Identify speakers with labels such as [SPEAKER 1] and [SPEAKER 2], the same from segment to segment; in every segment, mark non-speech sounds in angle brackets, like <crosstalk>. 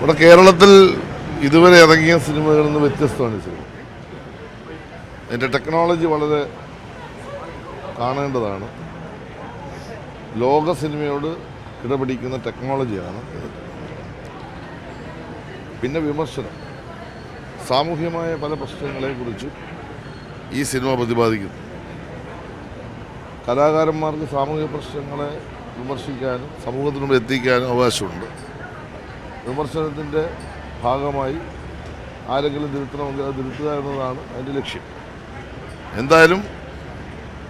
[SPEAKER 1] ഇവിടെ കേരളത്തിൽ ഇതുവരെ ഇറങ്ങിയ സിനിമകളിൽ നിന്ന് വ്യത്യസ്തമാണ് സിനിമ. അതിന്റെ ടെക്നോളജി വളരെ കാണേണ്ടതാണ്. ലോക സിനിമയോട് കിടപിടിക്കുന്ന ടെക്നോളജിയാണ് പിന്നെ വിമർശനം. സാമൂഹ്യമായ പല പ്രശ്നങ്ങളെക്കുറിച്ചും ഈ സിനിമ പ്രതിപാദിക്കുന്നു. കലാകാരന്മാർക്ക് സാമൂഹിക പ്രശ്നങ്ങളെ വിമർശിക്കാനും സമൂഹത്തിന് മുമ്പ് എത്തിക്കാനും അവകാശമുണ്ട്. വിമർശനത്തിന്റെ ഭാഗമായി ആരെങ്കിലും തിരുത്തണമെങ്കിൽ അത് തിരുത്തുക എന്നതാണ് അതിന്റെ ലക്ഷ്യം. എന്തായാലും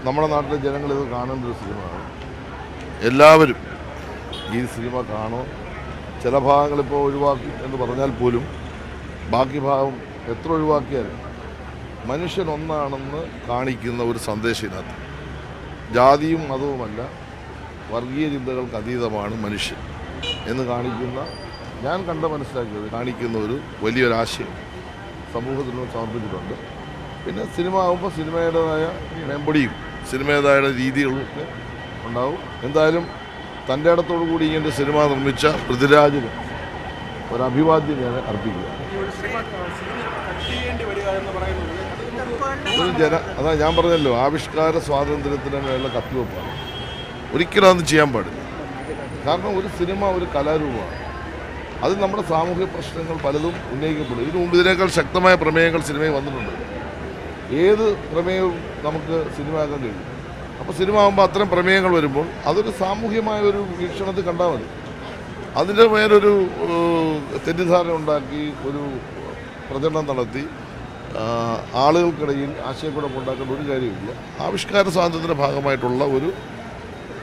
[SPEAKER 1] നമ്മുടെ നാട്ടിലെ ജനങ്ങൾ ഇത് കാണേണ്ട ഒരു സിനിമയാണ്. എല്ലാവരും ഈ സിനിമ കാണോ? ചില ഭാഗങ്ങളിപ്പോൾ ഒഴിവാക്കി എന്ന് പറഞ്ഞാൽ പോലും ബാക്കി ഭാഗം എത്ര ഒഴിവാക്കിയാലും മനുഷ്യൻ ഒന്നാണെന്ന് കാണിക്കുന്ന ഒരു സന്ദേശം ഇതിനകത്ത്. ജാതിയും മതവുമല്ല വർഗീയ ചിന്തകൾക്ക് അതീതമാണ് മനുഷ്യൻ എന്ന് കാണിക്കുന്ന ഞാൻ കണ്ട മനസ്സിലാക്കിയത് കാണിക്കുന്ന ഒരു വലിയൊരാശയം സമൂഹത്തിനോട് സമർപ്പിച്ചിട്ടുണ്ട് പിന്നെ സിനിമ ആകുമ്പോൾ സിനിമയുടേതായ മേമ്പൊടിയും സിനിമയുടേതായ രീതികളും ഒക്കെ ഉണ്ടാവും. എന്തായാലും തന്റെ ഇടത്തോടു കൂടി ഇങ്ങനെ സിനിമ നിർമ്മിച്ച പൃഥ്വിരാജിന് ഒരു അഭിവാദ്യം ഞാൻ അർപ്പിക്കുക. ഒരു ജന അതാ ഞാൻ പറഞ്ഞല്ലോ ആവിഷ്കാര സ്വാതന്ത്ര്യത്തിന് മേലുള്ള കത്തിവെപ്പാണ്. ഒരിക്കലും അതൊന്നും ചെയ്യാൻ പാടില്ല. കാരണം ഒരു സിനിമ ഒരു കലാരൂപമാണ്. അത് നമ്മുടെ സാമൂഹ്യ പ്രശ്നങ്ങൾ പലതും ഉന്നയിക്കപ്പെടും. ഇതിനു മുമ്പ് ഇതിനേക്കാൾ ശക്തമായ പ്രമേയങ്ങൾ സിനിമയിൽ വന്നിട്ടുണ്ട്. ഏത് പ്രമേയവും നമുക്ക് സിനിമയാക്കാൻ കഴിയും. അപ്പോൾ സിനിമ ആകുമ്പോൾ അത്തരം പ്രമേയങ്ങൾ വരുമ്പോൾ അതൊരു സാമൂഹ്യമായ ഒരു വീക്ഷണത്തിൽ കണ്ടാൽ മതി. അതിന്റെ മേലൊരു തെറ്റിദ്ധാരണ ഉണ്ടാക്കി ഒരു പ്രചരണം നടത്തി. ആളുകൾക്കിടയിൽ ആശയക്കുഴപ്പം ഉണ്ടാക്കേണ്ട ഒരു കാര്യമില്ല ആവിഷ്കാര സ്വാതന്ത്ര്യത്തിന്റെ ഭാഗമായിട്ടുള്ള ഒരു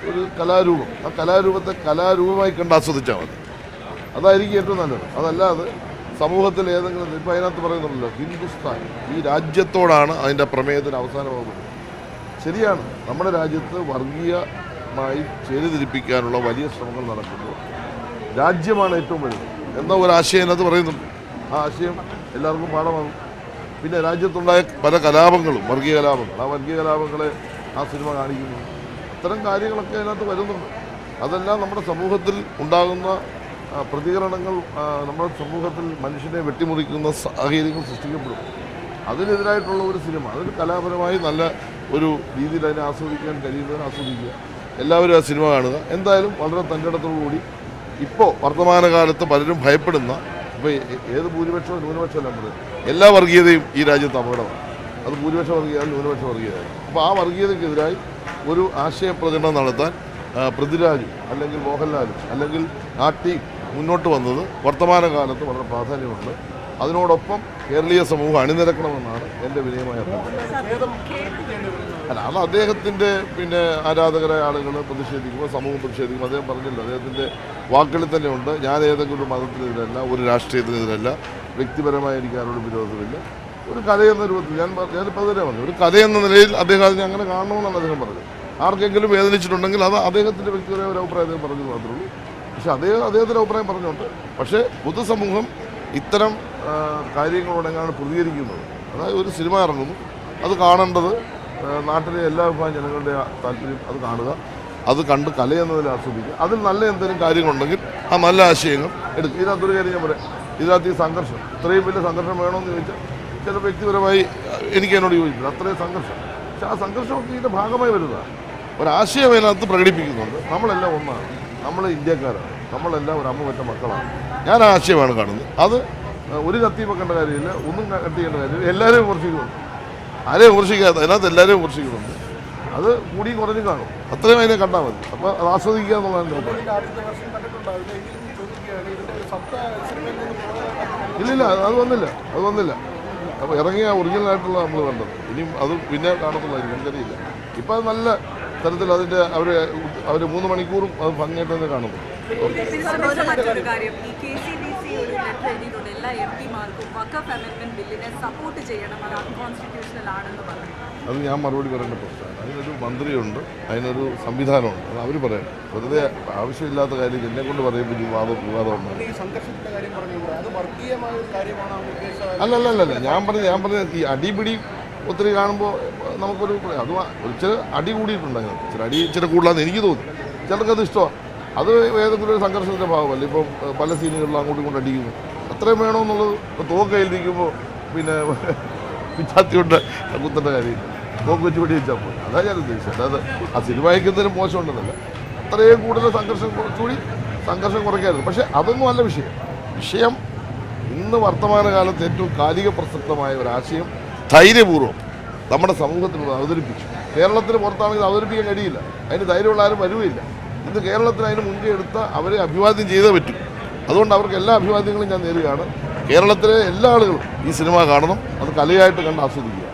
[SPEAKER 1] ഒരു കലാരൂപം. ആ കലാരൂപത്തെ കലാരൂപമായി കണ്ട് ആസ്വദിച്ചാൽ മതി. അതായിരിക്കും ഏറ്റവും നല്ലത്. അതല്ലാതെ സമൂഹത്തിൽ ഏതെങ്കിലും ഇപ്പം അതിനകത്ത് പറയുന്നുണ്ടല്ലോ ഹിന്ദുസ്ഥാൻ ഈ രാജ്യത്തോടാണ് അതിന്റെ പ്രമേയത്തിന് അവസാനമാകുന്നത്. ശരിയാണ്. നമ്മുടെ രാജ്യത്ത് വർഗീയമായി ചേരിതിരിപ്പിക്കാനുള്ള വലിയ ശ്രമങ്ങൾ നടക്കുമ്പോൾ രാജ്യമാണ് ഏറ്റവും വലുത്. എന്ന ഒരു ആശയം അതിനകത്ത് പറയുന്നുണ്ട്. ആ ആശയം എല്ലാവർക്കും പാഠമാകും. പിന്നെ രാജ്യത്തുണ്ടായ പല കലാപങ്ങളും വർഗീയ കലാപങ്ങൾ. ആ വർഗീയ കലാപങ്ങളെ ആ സിനിമ കാണിക്കുന്നു. ഇത്തരം കാര്യങ്ങളൊക്കെ അതിനകത്ത് വരുന്നുണ്ട്. അതെല്ലാം നമ്മുടെ സമൂഹത്തിൽ ഉണ്ടാകുന്ന പ്രതികരണങ്ങൾ നമ്മുടെ സമൂഹത്തിൽ മനുഷ്യനെ വെട്ടിമുറിക്കുന്ന സാഹചര്യങ്ങൾ സൃഷ്ടിക്കപ്പെടും. അതിനെതിരായിട്ടുള്ള ഒരു സിനിമ അതൊരു കലാപരമായി നല്ല ഒരു രീതിയിൽ അതിനെ ആസ്വദിക്കാൻ കഴിയുന്നതിന് ആസ്വദിക്കുക. എല്ലാവരും ആ സിനിമ കാണുക. എന്തായാലും വളരെ തന്റെ കൂടി ഇപ്പോൾ വർത്തമാനകാലത്ത് പലരും ഭയപ്പെടുന്ന ഇപ്പോൾ ഏത് ഭൂരിപക്ഷവും ന്യൂനപക്ഷമല്ല നമ്മൾ എല്ലാ വർഗീയതയും ഈ രാജ്യത്ത് അപകടമാണ്. അത് ഭൂരിപക്ഷ വർഗീയത ന്യൂനപക്ഷ വർഗീയത അപ്പോൾ ആ വർഗീയതയ്ക്കെതിരായി ഒരു ആശയപ്രചരണം നടത്താൻ പൃഥ്വിരാജും അല്ലെങ്കിൽ മോഹൻലാലും അല്ലെങ്കിൽ ആ ടീം മുന്നോട്ട് വന്നത് വർത്തമാനകാലത്ത് വളരെ പ്രാധാന്യമുണ്ട്. അതിനോടൊപ്പം കേരളീയ സമൂഹം അണിനിരക്കണമെന്നാണ് എന്റെ വിനയമായ അല്ല അത് അദ്ദേഹത്തിന്റെ പിന്നെ ആരാധകരായ ആളുകൾ പ്രതിഷേധിക്കുമ്പോൾ സമൂഹം പ്രതിഷേധിക്കുമ്പോൾ അദ്ദേഹം പറഞ്ഞില്ല അദ്ദേഹത്തിന്റെ വാക്കുകളിൽ തന്നെ ഉണ്ട് ഞാൻ ഏതെങ്കിലും ഒരു മതത്തിനെതിരല്ല ഒരു രാഷ്ട്രീയത്തിനെതിരല്ല വ്യക്തിപരമായി എനിക്ക് ആരോടും വിരോധമില്ല. ഒരു കഥയെന്ന രൂപത്തിൽ ഞാൻ ഞാനിപ്പോൾ അതിനെ പറഞ്ഞു. ഒരു കഥയെന്ന നിലയിൽ അദ്ദേഹം അതിനെ അങ്ങനെ കാണണമെന്നാണ് അദ്ദേഹം പറഞ്ഞത്. ആർക്കെങ്കിലും വേദനിച്ചിട്ടുണ്ടെങ്കിൽ അത് അദ്ദേഹത്തിന്റെ വ്യക്തിപരമായ ഒരു അഭിപ്രായം അദ്ദേഹം പറഞ്ഞു മാത്രമേ ഉള്ളൂ. പക്ഷേ അദ്ദേഹം അദ്ദേഹത്തിന്റെ അഭിപ്രായം പറഞ്ഞുകൊണ്ട്. പക്ഷേ പൊതുസമൂഹം ഇത്തരം കാര്യങ്ങളോട് കാര്യങ്ങളോടെങ്ങാണ് പ്രതികരിക്കുന്നത്? അതായത് ഒരു സിനിമ ഇറങ്ങുന്നു അത് കാണേണ്ടത് നാട്ടിലെ എല്ലാ വിഭാഗം ജനങ്ങളുടെ താല്പര്യം അത് കാണുക അത് കണ്ട് കലയെന്നതിൽ ആസ്വദിക്കുക. അതിൽ നല്ല എന്തെങ്കിലും കാര്യങ്ങളുണ്ടെങ്കിൽ ആ നല്ല ആശയങ്ങൾ എടുക്കും ഇതിനകത്തൊരു കാര്യം ഞാൻ പറയാം. ഇതിനകത്ത് ഈ സംഘർഷം ഇത്രയും വലിയ സംഘർഷം വേണമെന്ന് ചോദിച്ചാൽ ചില വ്യക്തിപരമായി എനിക്ക് എന്നോട് യോജിക്കില്ല അത്രയും സംഘർഷം. പക്ഷെ ആ സംഘർഷമൊക്കെ ഇതിന്റെ ഭാഗമായി വരുന്നതാണ്. ഒരാശയം അതിനകത്ത് പ്രകടിപ്പിക്കുന്നുണ്ട്. നമ്മളെല്ലാം ഒന്നാണ്. നമ്മൾ ഇന്ത്യക്കാരാണ്. നമ്മളെല്ലാം ഒരു അമ്മ പറ്റ മക്കളാണ്. ഞാൻ ആശയമാണ് കാണുന്നത്. അത് ഒരു കത്തി വെക്കേണ്ട കാര്യമില്ല ഒന്നും കത്തി ചെയ്യേണ്ട കാര്യമില്ല. എല്ലാവരെയും വിമർശിക്കുന്നുണ്ട്. ആരെയും വിമർശിക്കാത്ത അതിനകത്ത് എല്ലാവരെയും വിമർശിക്കുന്നുണ്ട്. അത് കൂടി കുറഞ്ഞു കാണും. അത്രയും അതിനെ കണ്ടാൽ മതി. അപ്പോൾ അത് ആസ്വദിക്കുക എന്നുള്ളതാണ് എന്റെ അഭിപ്രായം. ഇല്ലില്ല അത് വന്നില്ല. അത് വന്നില്ല. അപ്പോൾ ഇറങ്ങിയ ഒറിജിനലായിട്ടുള്ള നമ്മൾ കണ്ടത്. ഇനിയും അത് പിന്നെ കാണത്തുള്ളതായിരിക്കും. എനിക്കറിയില്ല. ഇപ്പം അത് നല്ല തരത്തിൽ അതിന്റെ അവർ അവർ മൂന്ന് മണിക്കൂറും അത് ഭംഗിയായിട്ട് തന്നെ കാണുന്നു
[SPEAKER 2] പിന്നെ മറ്റൊരു കാര്യം ഈ കെ സി ബി സി ഒരു ലെറ്റർ എഴുതിയിട്ടുണ്ട് എല്ലാ എം പിമാർക്കും വക്കഫ് അമെൻമെന്റ് ബില്ലിനെ സപ്പോർട്ട് ചെയ്യണം. അത് അൺകോൺസ്റ്റിറ്റ്യൂഷണൽ ആണെന്ന് പറഞ്ഞു
[SPEAKER 1] അത് ഞാൻ മറുപടി പറയേണ്ട പ്രശ്നമാണ്. അതിനൊരു മന്ത്രിയുണ്ട്. അതിനൊരു സംവിധാനമുണ്ട്. അത് അവർ പറയണം. വെറുതെ ആവശ്യമില്ലാത്ത കാര്യം എന്നെ കൊണ്ട് പറയുമ്പോൾ വിവാദം അല്ല. അല്ല അല്ല അല്ല ഞാൻ പറഞ്ഞ ഞാൻ പറഞ്ഞ ഈ അടിപിടി ഒത്തിരി കാണുമ്പോൾ നമുക്കൊരു അത് ഒരിച്ചിരി അടി കൂടിയിട്ടുണ്ടായിരുന്നു ഇച്ചിരി അടി ഇച്ചിരി കൂടുതലാണെന്ന് എനിക്ക് തോന്നി. ചിലർക്കത് അത് ഇഷ്ടമാണ് അത് ഏതെങ്കിലും ഒരു സംഘർഷത്തിന്റെ ഭാഗമല്ല? ഇപ്പം പല സീനുകളിലും അങ്ങോട്ടും ഇങ്ങോട്ടും അടിക്കുന്നു. അത്രയും വേണമെന്നുള്ളത് ഇപ്പോൾ തോക്ക് കയ്യിൽ പിന്നെ <laughs> പിച്ചാത്തി കൊണ്ട് കുത്തേണ്ട കാര്യമില്ല തോക്ക് വെച്ച് പിടി വെച്ചാൽ പോയി അതാണ് ഞാൻ ഉദ്ദേശിച്ചത്. അതായത് ആ സിനിമ അയക്കുന്നതിന് മോശമുണ്ടെന്നല്ല. അത്രയും കൂടുതൽ സംഘർഷം കുറച്ചുകൂടി സംഘർഷം കുറയ്ക്കായിരുന്നു. പക്ഷേ അതൊന്നും അല്ല വിഷയം. വിഷയം ഇന്ന് വർത്തമാനകാലത്ത് ഏറ്റവും കാലിക പ്രസക്തമായ ഒരാശയം ധൈര്യപൂർവം നമ്മുടെ സമൂഹത്തിൽ അവതരിപ്പിച്ചു. കേരളത്തിന് പുറത്താണെങ്കിൽ അവതരിപ്പിക്കാൻ കഴിയില്ല. അതിന് ധൈര്യമുള്ള ആരും വരുകയില്ല. ഇന്ന് കേരളത്തിന് അതിന് മുൻകൈ എടുത്ത അവരെ അഭിവാദ്യം ചെയ്തേ പറ്റും. അതുകൊണ്ട് അവർക്ക് എല്ലാ അഭിവാദ്യങ്ങളും ഞാൻ നേരുകയാണ്. കേരളത്തിലെ എല്ലാ ആളുകളും ഈ സിനിമ കാണണം. അത് കലയായിട്ട് കണ്ട് ആസ്വദിക്കുക.